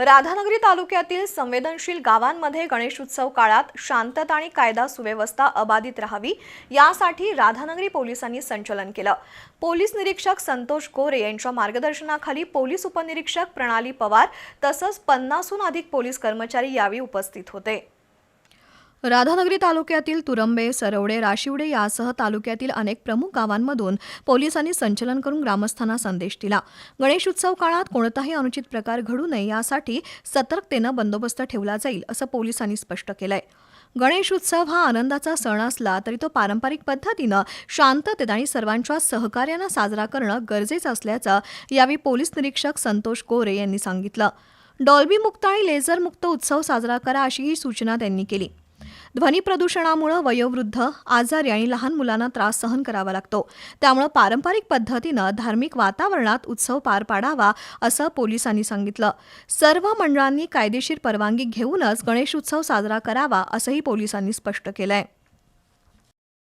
राधानगरी तालुक्यातील संवेदनशील गावांमध्ये गणेशोत्सव काळात शांतता आणि कायदा सुव्यवस्था अबाधित राहावी यासाठी राधानगरी पोलिसांनी संचलन केलं. पोलीस निरीक्षक संतोष गोरे यांच्या मार्गदर्शनाखाली पोलीस उपनिरीक्षक प्रणाली पवार तसंच पन्नासहून अधिक पोलीस कर्मचारी यावेळी उपस्थित होते. राधानगरी तालुक्यातील तुरंबे सरवडे राशिवडे यासह तालुक्यातील अनेक प्रमुख गावांमधून पोलिसांनी संचलन करून ग्रामस्थांना संदेश दिला. गणेश उत्सव काळात कोणताही अनुचित प्रकार घडू नये यासाठी सतर्कतेनं बंदोबस्त ठेवला जाईल असं पोलिसांनी स्पष्ट केलंय. गणेश उत्सव हा आनंदाचा सण असला तरी तो पारंपरिक पद्धतीनं शांततेत आणि सर्वांच्या सहकार्यानं साजरा करणं गरजेचं असल्याचं यावेळी पोलीस निरीक्षक संतोष गोरे यांनी सांगितलं. डॉल्बी मुक्त आणि लेझर मुक्त उत्सव साजरा करा अशी ही सूचना त्यांनी केली. ध्वनी प्रदूषणामुळे वयोवृद्ध आजारी आणि लहान मुलांना त्रास सहन करावा लागतो. त्यामुळे पारंपरिक पद्धतीनं धार्मिक वातावरणात उत्सव पार पाडावा असं पोलिसांनी सांगितलं. सर्व मंडळांनी कायदेशीर परवानगी घेऊनच गणेशोत्सव साजरा करावा असंही पोलिसांनी स्पष्ट केलं आहे